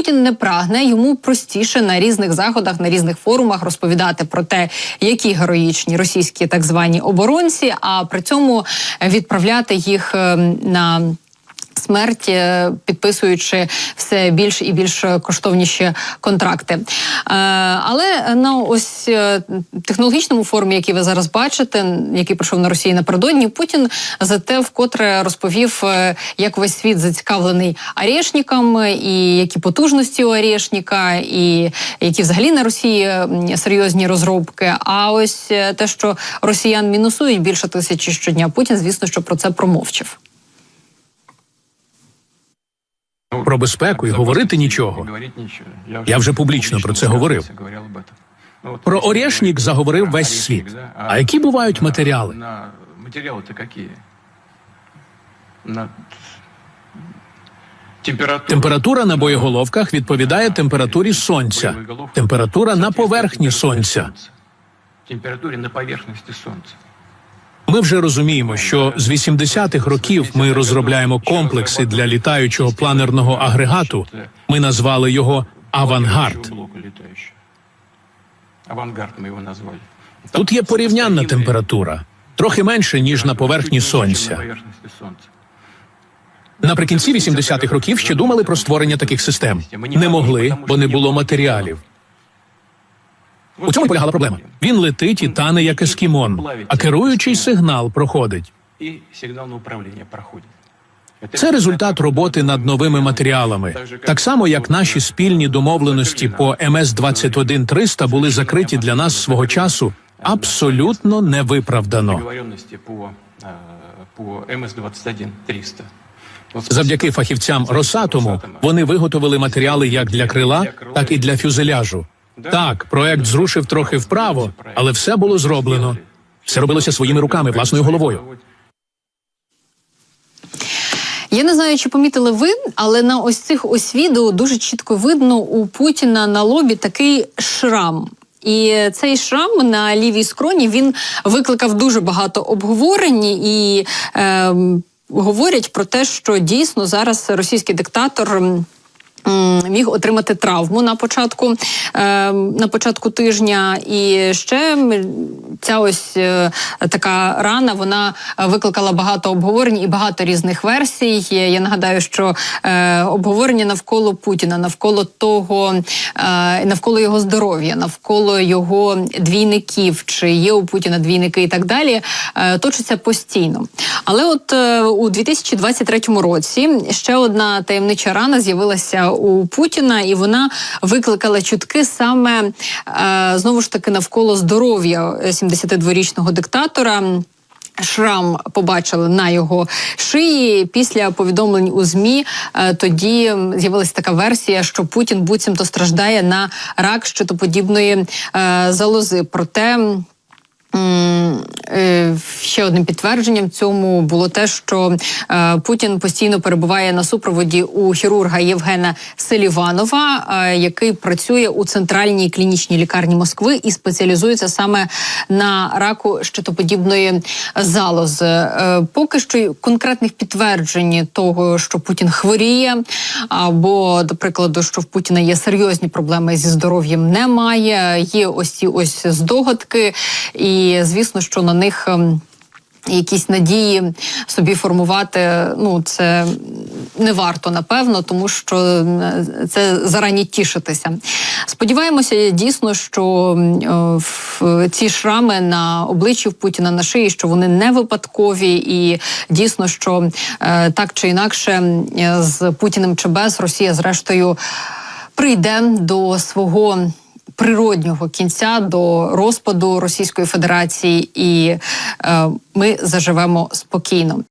Путін не прагне йому простіше на різних заходах, на різних форумах розповідати про те, які героїчні російські так звані оборонці, а при цьому відправляти їх е, на смерть, е, підписуючи все більш і більш коштовніші контракти. Е, Але на ось е, технологічному форумі, який ви зараз бачите, який пройшов на Росії напередодні, Путін зате вкотре розповів, як весь світ зацікавлений Арешником, і які потужності у Арешника, і які взагалі на Росії серйозні розробки. А ось те, що росіян мінусують більше тисячі щодня, Путін, звісно, що про це промовчив. Про безпеку і говорити нічого. Я вже публічно про це говорив. Про Орешнік заговорив весь світ. А які бувають матеріали? Матеріали то які? Температура. На боєголовках відповідає температурі сонця. Температура на поверхні сонця. Температурі на поверхності сонця. Ми вже розуміємо, що з 80-х років ми розробляємо комплекси для літаючого планерного агрегату. Ми назвали його Авангард. Авангард ми його назвали. Тут є порівнянна температура, трохи менше ніж на поверхні сонця. Наприкінці 80-х років ще думали про створення таких систем. Не могли, бо не було матеріалів. У цьому полягала проблема. Він летить і тане як ескімон, а керуючий сигнал проходить. І сигнальне управління проходить. Це результат роботи над новими матеріалами, так само як наші спільні домовленості по МС 21300 були закриті для нас свого часу абсолютно невиправдано. По, е, по МС-21-300. Завдяки фахівцям Росатому вони виготовили матеріали як для крила, так і для фюзеляжу. Так, проект зрушив трохи вправо, але все було зроблено. Все робилося своїми руками, власною головою. Я не знаю, чи помітили ви, але на ось цих ось відео дуже чітко видно у Путіна на лобі такий шрам. І цей шрам на лівій скроні він викликав дуже багато обговорень і е, говорять про те, що дійсно зараз російський диктатор. Міг отримати травму на початку е, на початку тижня, і ще ця ось е, така рана вона викликала багато обговорень і багато різних версій. Я нагадаю, що е, обговорення навколо Путіна, навколо того, навколо його здоров'я, навколо його двійників, чи є у Путіна двійники і так далі, точиться постійно. Але от у 2023 році ще одна таємнича рана з'явилася у Путіна, і вона викликала чутки саме е, знову ж таки навколо здоров'я 72-річного диктатора. Шрам побачили на його шиї. Після повідомлень у змі е, тоді з'явилася така версія, що Путін буцімто страждає на рак щитоподібної е, залози. Проте. Е, Ще одним підтвердженням цьому було те, що е, Путін постійно перебуває на супроводі у хірурга Євгена Селіванова, е, який працює у центральній клінічній лікарні Москви і спеціалізується саме на раку щитоподібної залози. Поки що конкретних підтверджень того, що Путін хворіє, або до прикладу, що в Путіна є серйозні проблеми зі здоров'ям, немає. Є ось ці ось здогадки, і звісно, що на них. ем, Якісь надії собі формувати, ну це не варто напевно, тому що це зарані тішитися. Сподіваємося, дійсно, що е, ці шрами на обличчі Путіна на шиї, що вони не випадкові, і дійсно, що е, так чи інакше е, з Путіним чи без Росія, зрештою, прийде до свого природнього кінця до розпаду Російської Федерації, і е, ми заживемо спокійно.